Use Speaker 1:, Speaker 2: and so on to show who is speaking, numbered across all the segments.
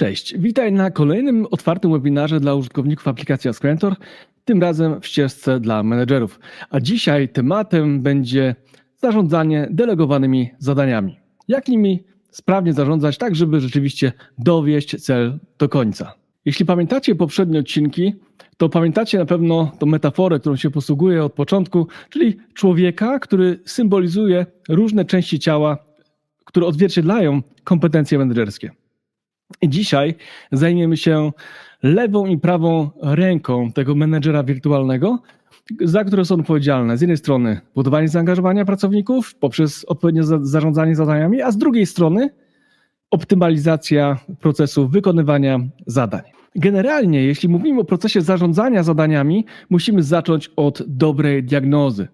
Speaker 1: Cześć, witaj na kolejnym otwartym webinarze dla użytkowników aplikacji Asquentor, tym razem w ścieżce dla menedżerów. A dzisiaj tematem będzie zarządzanie delegowanymi zadaniami. Jak nimi sprawnie zarządzać, tak żeby rzeczywiście dowieść cel do końca. Jeśli pamiętacie poprzednie odcinki, to pamiętacie na pewno tą metaforę, którą się posługuję od początku, czyli człowieka, który symbolizuje różne części ciała, które odzwierciedlają kompetencje menedżerskie. Dzisiaj zajmiemy się lewą i prawą ręką tego menedżera wirtualnego, za które są odpowiedzialne z jednej strony budowanie zaangażowania pracowników poprzez odpowiednie za- zarządzanie zadaniami, a z drugiej strony optymalizacja procesu wykonywania zadań. Generalnie, jeśli mówimy o procesie zarządzania zadaniami, musimy zacząć od dobrej diagnozy.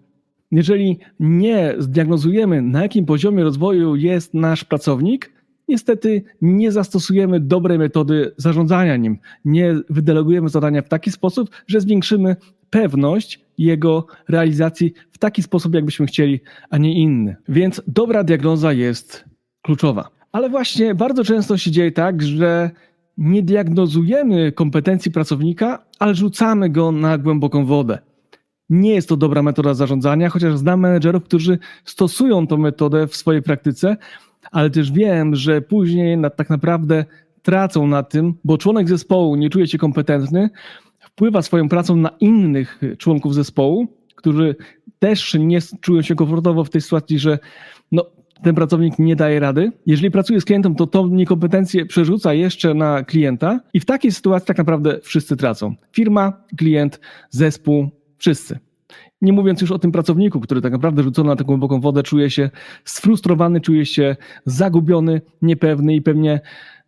Speaker 1: Jeżeli nie zdiagnozujemy, na jakim poziomie rozwoju jest nasz pracownik, niestety nie zastosujemy dobrej metody zarządzania nim. Nie wydelegujemy zadania w taki sposób, że zwiększymy pewność jego realizacji w taki sposób, jakbyśmy chcieli, a nie inny. Więc dobra diagnoza jest kluczowa. Ale właśnie bardzo często się dzieje tak, że nie diagnozujemy kompetencji pracownika, ale rzucamy go na głęboką wodę. Nie jest to dobra metoda zarządzania, chociaż znam menedżerów, którzy stosują tę metodę w swojej praktyce, ale też wiem, że później na, tak naprawdę tracą na tym, bo członek zespołu nie czuje się kompetentny, wpływa swoją pracą na innych członków zespołu, którzy też nie czują się komfortowo w tej sytuacji, że no, ten pracownik nie daje rady. Jeżeli pracuje z klientem, to tą niekompetencję przerzuca jeszcze na klienta i w takiej sytuacji tak naprawdę wszyscy tracą. Firma, klient, zespół, wszyscy. Nie mówiąc już o tym pracowniku, który tak naprawdę rzucony na tę głęboką wodę czuje się sfrustrowany, czuje się zagubiony, niepewny i pewnie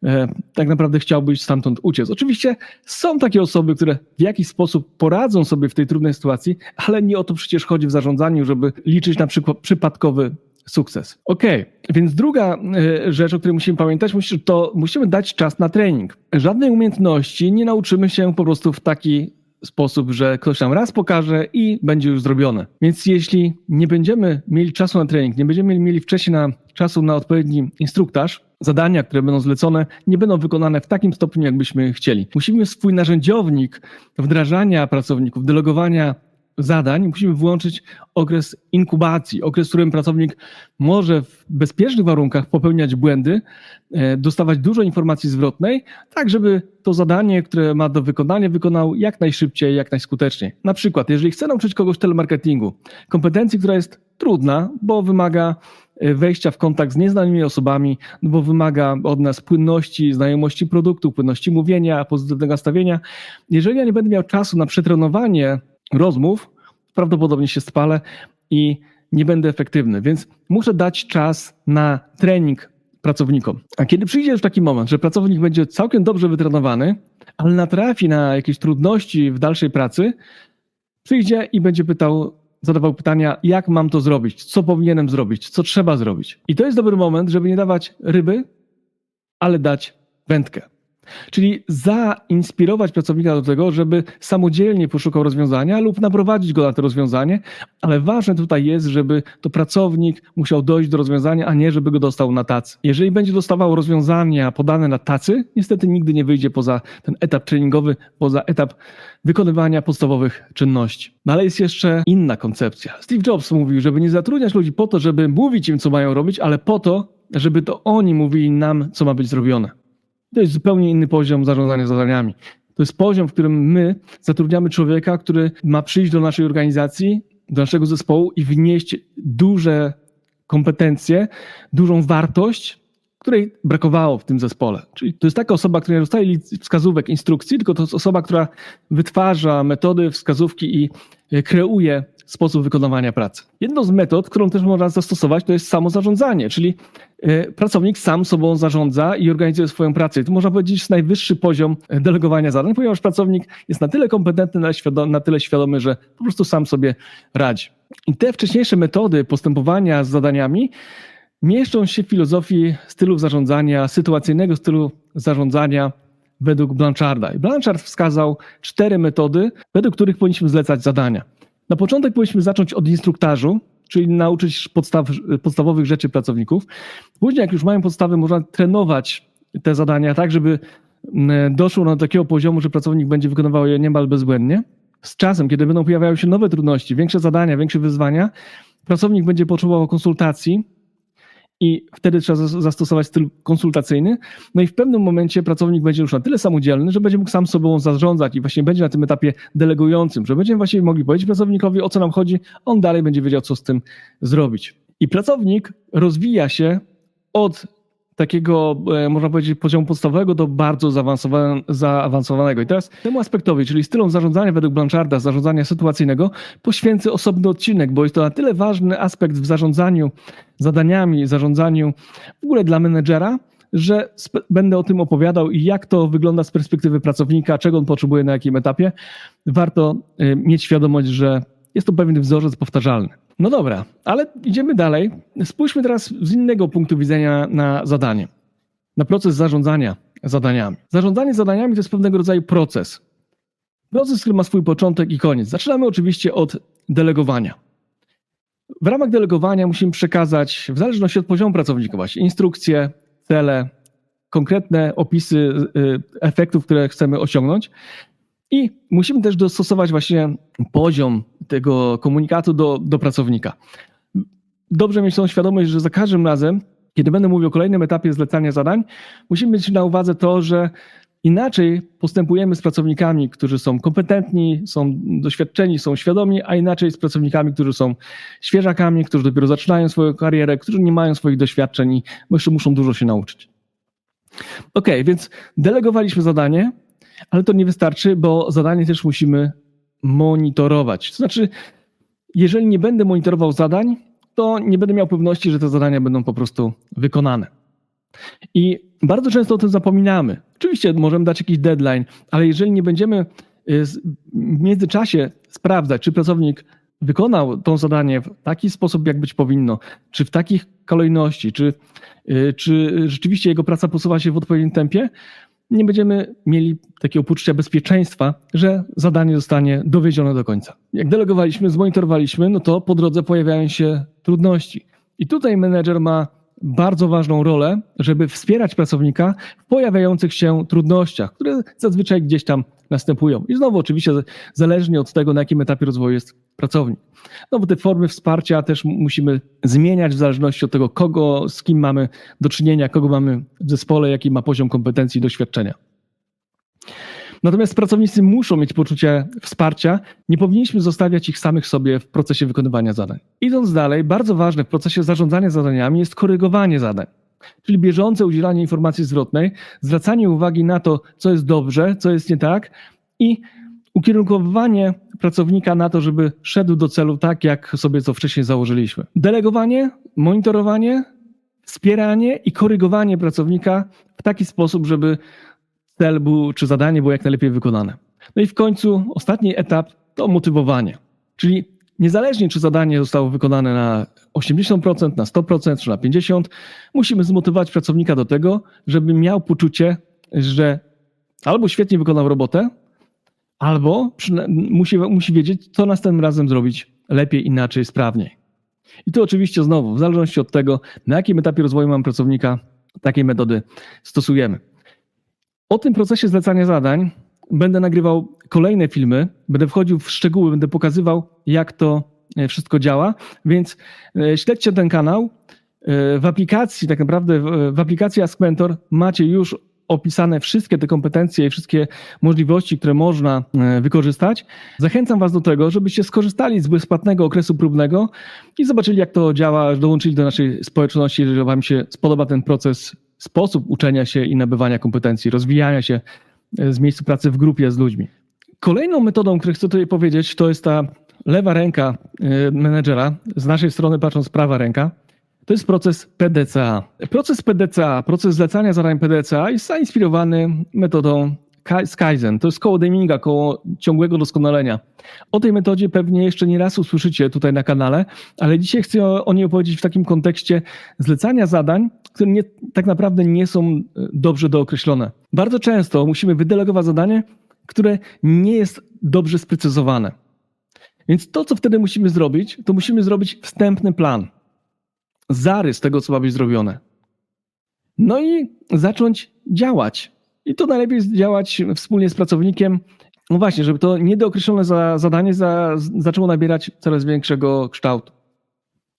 Speaker 1: e, tak naprawdę chciałbyś stamtąd uciec. Oczywiście są takie osoby, które w jakiś sposób poradzą sobie w tej trudnej sytuacji, ale nie o to przecież chodzi w zarządzaniu, żeby liczyć na przykład przypadkowy sukces. Ok, więc druga e, rzecz, o której musimy pamiętać, to musimy dać czas na trening. Żadnej umiejętności nie nauczymy się po prostu w taki sposób, że ktoś nam raz pokaże i będzie już zrobione. Więc jeśli nie będziemy mieli czasu na trening, nie będziemy mieli wcześniej na, czasu na odpowiedni instruktaż, zadania, które będą zlecone, nie będą wykonane w takim stopniu, jakbyśmy chcieli. Musimy swój narzędziownik wdrażania pracowników, delegowania zadań, musimy włączyć okres inkubacji, okres, w którym pracownik może w bezpiecznych warunkach popełniać błędy, e, dostawać dużo informacji zwrotnej, tak żeby to zadanie, które ma do wykonania, wykonał jak najszybciej, jak najskuteczniej. Na przykład, jeżeli chcę nauczyć kogoś telemarketingu, kompetencji, która jest trudna, bo wymaga e, wejścia w kontakt z nieznanymi osobami, no bo wymaga od nas płynności, znajomości produktu, płynności mówienia, pozytywnego nastawienia. Jeżeli ja nie będę miał czasu na przetrenowanie rozmów, prawdopodobnie się spalę i nie będę efektywny, więc muszę dać czas na trening pracownikom. A kiedy przyjdzie już taki moment, że pracownik będzie całkiem dobrze wytrenowany, ale natrafi na jakieś trudności w dalszej pracy, przyjdzie i będzie pytał, zadawał pytania, jak mam to zrobić, co powinienem zrobić, co trzeba zrobić. I to jest dobry moment, żeby nie dawać ryby, ale dać wędkę. Czyli zainspirować pracownika do tego, żeby samodzielnie poszukał rozwiązania lub naprowadzić go na to rozwiązanie, ale ważne tutaj jest, żeby to pracownik musiał dojść do rozwiązania, a nie żeby go dostał na tacy. Jeżeli będzie dostawał rozwiązania podane na tacy, niestety nigdy nie wyjdzie poza ten etap treningowy, poza etap wykonywania podstawowych czynności. No ale jest jeszcze inna koncepcja. Steve Jobs mówił, żeby nie zatrudniać ludzi po to, żeby mówić im, co mają robić, ale po to, żeby to oni mówili nam, co ma być zrobione. To jest zupełnie inny poziom zarządzania zadaniami. To jest poziom, w którym my zatrudniamy człowieka, który ma przyjść do naszej organizacji, do naszego zespołu i wnieść duże kompetencje, dużą wartość, której brakowało w tym zespole. Czyli to jest taka osoba, która nie dostaje wskazówek, instrukcji, tylko to jest osoba, która wytwarza metody, wskazówki i kreuje sposób wykonywania pracy. Jedną z metod, którą też można zastosować, to jest samozarządzanie, czyli e, pracownik sam sobą zarządza i organizuje swoją pracę. To można powiedzieć jest najwyższy poziom e, delegowania zadań, ponieważ pracownik jest na tyle kompetentny, na tyle świadomy, że po prostu sam sobie radzi. I te wcześniejsze metody postępowania z zadaniami mieszczą się w filozofii stylu zarządzania, sytuacyjnego stylu zarządzania według Blancharda. I Blanchard wskazał cztery metody, według których powinniśmy zlecać zadania. Na początek powinniśmy zacząć od instruktażu, czyli nauczyć podstaw, podstawowych rzeczy pracowników. Później, jak już mają podstawy, można trenować te zadania tak, żeby m, doszło do takiego poziomu, że pracownik będzie wykonywał je niemal bezbłędnie. Z czasem, kiedy będą pojawiały się nowe trudności, większe zadania, większe wyzwania, pracownik będzie potrzebował konsultacji i wtedy trzeba zas- zastosować styl konsultacyjny. No i w pewnym momencie pracownik będzie już na tyle samodzielny, że będzie mógł sam sobą zarządzać i właśnie będzie na tym etapie delegującym, że będziemy właśnie mogli powiedzieć pracownikowi, o co nam chodzi, on dalej będzie wiedział, co z tym zrobić. I pracownik rozwija się od takiego, e, można powiedzieć, poziomu podstawowego do bardzo zaawansowane- zaawansowanego. I teraz temu aspektowi, czyli stylom zarządzania według Blancharda, zarządzania sytuacyjnego, poświęcę osobny odcinek, bo jest to na tyle ważny aspekt w zarządzaniu zadaniami, zarządzaniu w ogóle dla menedżera, że będę o tym opowiadał i jak to wygląda z perspektywy pracownika, czego on potrzebuje na jakim etapie. Warto y, mieć świadomość, że jest to pewien wzorzec powtarzalny. No dobra, ale idziemy dalej. Spójrzmy teraz z innego punktu widzenia na zadanie, na proces zarządzania zadaniami. Zarządzanie zadaniami to jest pewnego rodzaju proces. Proces, który ma swój początek i koniec. Zaczynamy oczywiście od delegowania. W ramach delegowania musimy przekazać, w zależności od poziomu pracownika, właśnie instrukcje, cele, konkretne opisy y, efektów, które chcemy osiągnąć. I musimy też dostosować właśnie poziom tego komunikatu do, do pracownika. Dobrze mieć tą świadomość, że za każdym razem, kiedy będę mówił o kolejnym etapie zlecania zadań, musimy mieć na uwadze to, że inaczej postępujemy z pracownikami, którzy są kompetentni, są doświadczeni, są świadomi, a inaczej z pracownikami, którzy są świeżakami, którzy dopiero zaczynają swoją karierę, którzy nie mają swoich doświadczeń i jeszcze muszą dużo się nauczyć. Ok, więc delegowaliśmy zadanie, ale to nie wystarczy, bo zadanie też musimy monitorować. To znaczy, jeżeli nie będę monitorował zadań, to nie będę miał pewności, że te zadania będą po prostu wykonane. I bardzo często o tym zapominamy. Oczywiście możemy dać jakiś deadline, ale jeżeli nie będziemy y, w międzyczasie sprawdzać, czy pracownik wykonał to zadanie w taki sposób, jak być powinno, czy w takich kolejności, czy, y, czy rzeczywiście jego praca posuwa się w odpowiednim tempie, nie będziemy mieli takiego poczucia bezpieczeństwa, że zadanie zostanie dowiezione do końca. Jak delegowaliśmy, zmonitorowaliśmy, no to po drodze pojawiają się trudności. I tutaj menedżer ma bardzo ważną rolę, żeby wspierać pracownika w pojawiających się trudnościach, które zazwyczaj gdzieś tam następują. I znowu oczywiście zależnie od tego, na jakim etapie rozwoju jest pracownik. No bo te formy wsparcia też musimy zmieniać w zależności od tego, kogo, z kim mamy do czynienia, kogo mamy w zespole, jaki ma poziom kompetencji i doświadczenia. Natomiast pracownicy muszą mieć poczucie wsparcia. Nie powinniśmy zostawiać ich samych sobie w procesie wykonywania zadań. Idąc dalej, bardzo ważne w procesie zarządzania zadaniami jest korygowanie zadań, czyli bieżące udzielanie informacji zwrotnej, zwracanie uwagi na to, co jest dobrze, co jest nie tak i ukierunkowywanie pracownika na to, żeby szedł do celu tak, jak sobie to wcześniej założyliśmy. Delegowanie, monitorowanie, wspieranie i korygowanie pracownika w taki sposób, żeby cel był, czy zadanie było jak najlepiej wykonane. No i w końcu ostatni etap to motywowanie. Czyli niezależnie, czy zadanie zostało wykonane na 80%, na 100% czy na 50%, musimy zmotywować pracownika do tego, żeby miał poczucie, że albo świetnie wykonał robotę, albo musi, musi wiedzieć, co następnym razem zrobić lepiej, inaczej, sprawniej. I tu oczywiście znowu, w zależności od tego, na jakim etapie rozwoju mam pracownika, takiej metody stosujemy. O tym procesie zlecania zadań będę nagrywał kolejne filmy, będę wchodził w szczegóły, będę pokazywał, jak to e, wszystko działa, więc e, śledźcie ten kanał. E, W aplikacji, tak naprawdę w- aplikacji Ask Mentor macie już opisane wszystkie te kompetencje i wszystkie możliwości, które można wykorzystać. Zachęcam Was do tego, żebyście skorzystali z bezpłatnego okresu próbnego i zobaczyli, jak to działa, dołączyli do naszej społeczności, jeżeli Wam się spodoba ten proces, sposób uczenia się i nabywania kompetencji, rozwijania się e, z miejscu pracy w grupie z ludźmi. Kolejną metodą, którą chcę tutaj powiedzieć, to jest ta lewa ręka e, menedżera, z naszej strony patrząc prawa ręka. To jest proces PDCA. Proces PDCA, proces zlecania zadań PDCA jest zainspirowany metodą Ka- Kaizen. To jest koło Deminga, koło ciągłego doskonalenia. O tej metodzie pewnie jeszcze nie raz usłyszycie tutaj na kanale, ale dzisiaj chcę o, o niej opowiedzieć w takim kontekście zlecania zadań, które nie, tak naprawdę nie są e, dobrze dookreślone. Bardzo często musimy wydelegować zadanie, które nie jest dobrze sprecyzowane. Więc to, co wtedy musimy zrobić, to musimy zrobić wstępny plan zarys tego, co ma być zrobione. No i zacząć działać. I to najlepiej działać wspólnie z pracownikiem. No właśnie, żeby to niedookreślone za, zadanie za, zaczęło nabierać coraz większego kształtu.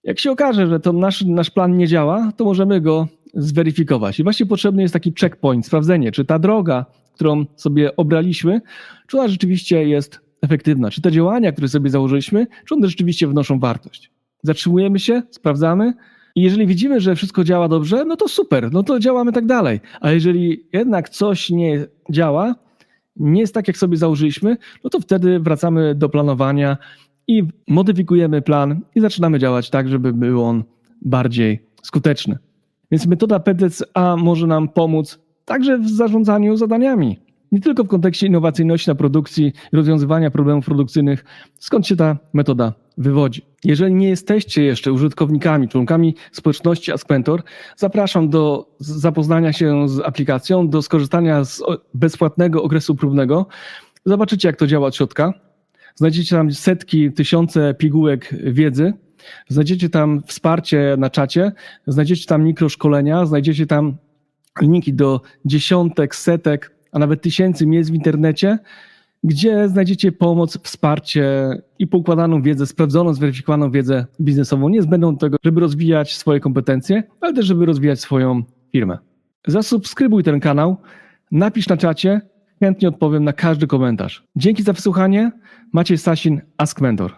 Speaker 1: Jak się okaże, że to nasz, nasz plan nie działa, to możemy go zweryfikować. I właśnie potrzebny jest taki checkpoint, sprawdzenie, czy ta droga, którą sobie obraliśmy, czy ona rzeczywiście jest efektywna, czy te działania, które sobie założyliśmy, czy one rzeczywiście wnoszą wartość. Zatrzymujemy się, sprawdzamy i jeżeli widzimy, że wszystko działa dobrze, no to super, no to działamy tak dalej. A jeżeli jednak coś nie działa, nie jest tak, jak sobie założyliśmy, no to wtedy wracamy do planowania i modyfikujemy plan i zaczynamy działać tak, żeby był on bardziej skuteczny. Więc metoda PDCA może nam pomóc także w zarządzaniu zadaniami. Nie tylko w kontekście innowacyjności na produkcji rozwiązywania problemów produkcyjnych, skąd się ta metoda wywodzi. Jeżeli nie jesteście jeszcze użytkownikami, członkami społeczności Askmentor, zapraszam do zapoznania się z aplikacją, do skorzystania z bezpłatnego okresu próbnego. Zobaczycie, jak to działa od środka. Znajdziecie tam setki, tysiące pigułek wiedzy. Znajdziecie tam wsparcie na czacie, znajdziecie tam mikroszkolenia, znajdziecie tam linki do dziesiątek, setek, a nawet tysięcy miejsc w internecie, gdzie znajdziecie pomoc, wsparcie i poukładaną wiedzę, sprawdzoną, zweryfikowaną wiedzę biznesową, niezbędną do tego, żeby rozwijać swoje kompetencje, ale też, żeby rozwijać swoją firmę. Zasubskrybuj ten kanał, napisz na czacie, chętnie odpowiem na każdy komentarz. Dzięki za wysłuchanie. Maciej Sasin, Ask Mentor.